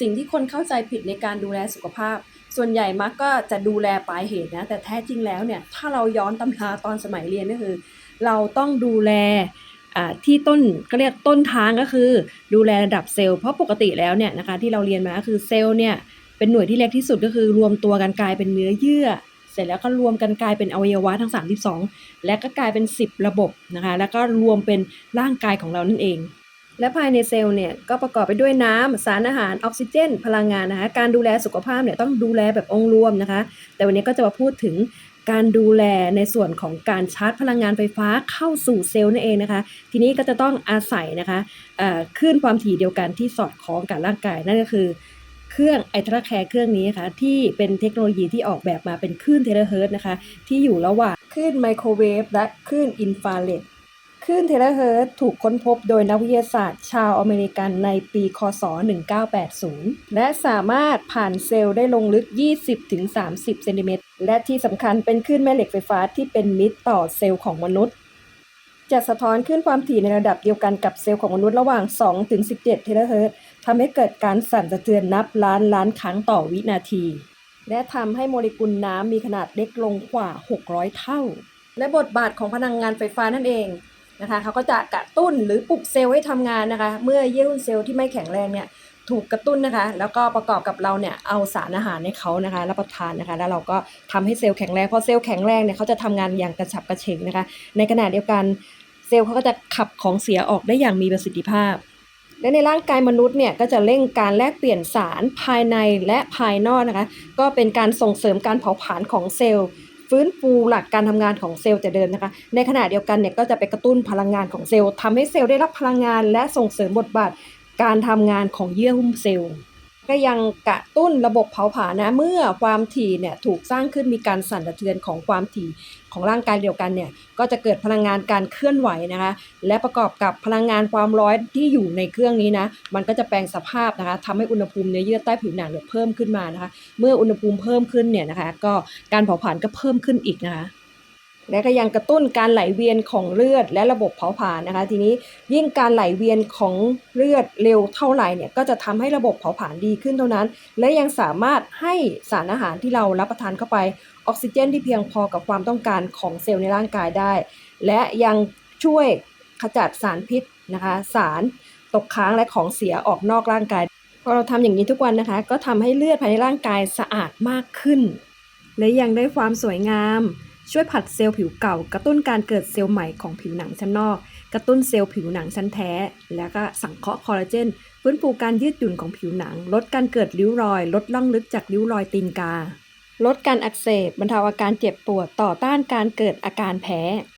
สิ่งที่คนเข้าใจผิดในการดูแลสุขภาพ ส่วนใหญ่มักก็จะดูแลปลายเหตุนะ แต่แท้จริงแล้วเนี่ยถ้าเราย้อนตำราตอนสมัยเรียนก็คือ เราต้องดูแลที่ต้นก็เรียกต้นทางก็คือ ดูแลระดับเซลล์เพราะปกติแล้วเนี่ยนะคะที่เราเรียนมาก็คือเซลล์เนี่ยเป็นหน่วยที่เล็กที่สุดก็คือรวมตัวกันกลายเป็นเนื้อเยื่อ เสร็จแล้วก็รวมกันกลายเป็นอวัยวะทั้ง 32 และก็กลายเป็น 10 ระบบนะคะแล้วก็รวมเป็นร่างกายของเรานั่นเอง และภายในเซลล์เนี่ยก็ประกอบไปด้วยน้ำสารอาหารออกซิเจน พลังงานนะคะการดูแลสุขภาพเนี่ยต้องดูแลแบบองค์รวมนะคะ แต่วันนี้ก็จะมาพูดถึงการดูแลในส่วนของการชาร์จพลังงานไฟฟ้าเข้าสู่เซลล์นั่นเองนะคะ ทีนี้ก็จะต้องอาศัยนะคะคลื่นความถี่เดียวกันที่สอดคล้องกับร่างกายนั่นก็คือเครื่องไอทราแคร์เครื่องนี้นะคะที่เป็นเทคโนโลยีที่ออกแบบมาเป็นคลื่นเทเลเฮิรตซ์นะคะ ที่อยู่ระหว่างคลื่นไมโครเวฟและคลื่นอินฟราเรด ลื่นเทเลเฮิร์ตถูกค้นพบโดยนักวิทยาศาสตร์ชาวอเมริกันในปี คศ 1980 และสามารถผ่านเซลล์ได้ลงลึก 20-30 เซนติเมตร และที่สำคัญเป็นคลื่นแม่เหล็กไฟฟ้าที่เป็นมิตรต่อเซลล์ของมนุษย์ จะสะท้อนขึ้นความถี่ในระดับเดียวกันกับเซลล์ของมนุษย์ระหว่าง 2-17 เทเลเฮิร์ตทำให้เกิดการสั่นสะเทือนนับล้านล้านครั้งต่อวินาที และทำให้โมเลกุลน้ำมีขนาดเล็กลงกว่า 600 เท่าและบทบาทของพลังงานไฟฟ้านั่นเอง นะคะเขาก็จะกระตุ้นหรือปลุกเซลล์ให้ทำงานนะคะ เมื่อเยื่อหุ้มเซลล์ที่ไม่แข็งแรงเนี่ยถูกกระตุ้นนะคะ แล้วก็ประกอบกับเราเนี่ยเอาสารอาหารให้เขานะคะรับประทานนะคะ แล้วเราก็ทำให้เซลล์แข็งแรงพอเซลล์แข็งแรงเนี่ยเขาจะทำงานอย่างกระฉับกระเฉงนะคะ ในขณะเดียวกันเซลล์เขาก็จะขับของเสียออกได้อย่างมีประสิทธิภาพ และในร่างกายมนุษย์เนี่ยก็จะเร่งการแลกเปลี่ยนสารภายในและภายนอกนะคะ ก็เป็นการส่งเสริมการเผาผลาญของเซลล์ ฟื้นฟูหลักการทำงานของเซลล์แต่เดิมนะคะ ในขณะเดียวกันเนี่ยก็จะไปกระตุ้นพลังงานของเซลล์ทำให้เซลล์ได้รับพลังงาน และส่งเสริมบทบาทการทำงานของเยื่อหุ้มเซลล์ ก็ยังกระตุ้นระบบเผาผลาญนะ เมื่อความถี่เนี่ยถูกสร้างขึ้นมีการสั่นสะเทือนของความถี่ของร่างกายเดียวกันเนี่ยก็จะเกิดพลังงานการเคลื่อนไหวนะคะ และประกอบกับพลังงานความร้อนที่อยู่ในเครื่องนี้นะ มันก็จะแปลงสภาพนะคะทำให้อุณหภูมิในเยื่อใต้ผิวหนังเนี่ยเพิ่มขึ้นมานะคะ เมื่ออุณหภูมิเพิ่มขึ้นเนี่ยนะคะ ก็การเผาผลาญก็เพิ่มขึ้นอีกนะคะ และก็ยังกระตุ้นการไหลเวียนของเลือดและระบบเผาผลาญนะคะ ทีนี้ยิ่งการไหลเวียนของเลือดเร็วเท่าไหร่เนี่ยก็จะทำให้ระบบเผาผลาญดีขึ้นเท่านั้น และยังสามารถให้สารอาหารที่เรารับประทานเข้าไป ออกซิเจนที่เพียงพอกับความต้องการของเซลล์ในร่างกายได้ และยังช่วยขจัดสารพิษนะคะ สารตกค้างและของเสียออกนอกร่างกายพอเราทำอย่างนี้ทุกวันนะคะ ก็ทำให้เลือดภายในร่างกายสะอาดมากขึ้น และยังได้ความสวยงาม ช่วยผัดเซลล์ผิวเก่า กระตุ้นการเกิดเซลล์ใหม่ของผิวหนังชั้นนอก กระตุ้นเซลล์ผิวหนังชั้นแท้ แล้วก็สังเคราะห์คอลลาเจนฟื้นฟูการยืดหยุ่นของผิวหนัง ลดการเกิดริ้วรอย ลดล่องลึกจากริ้วรอยตีนกา ลดการอักเสบบรรเทาอาการเจ็บปวดต่อต้านการเกิดอาการแพ้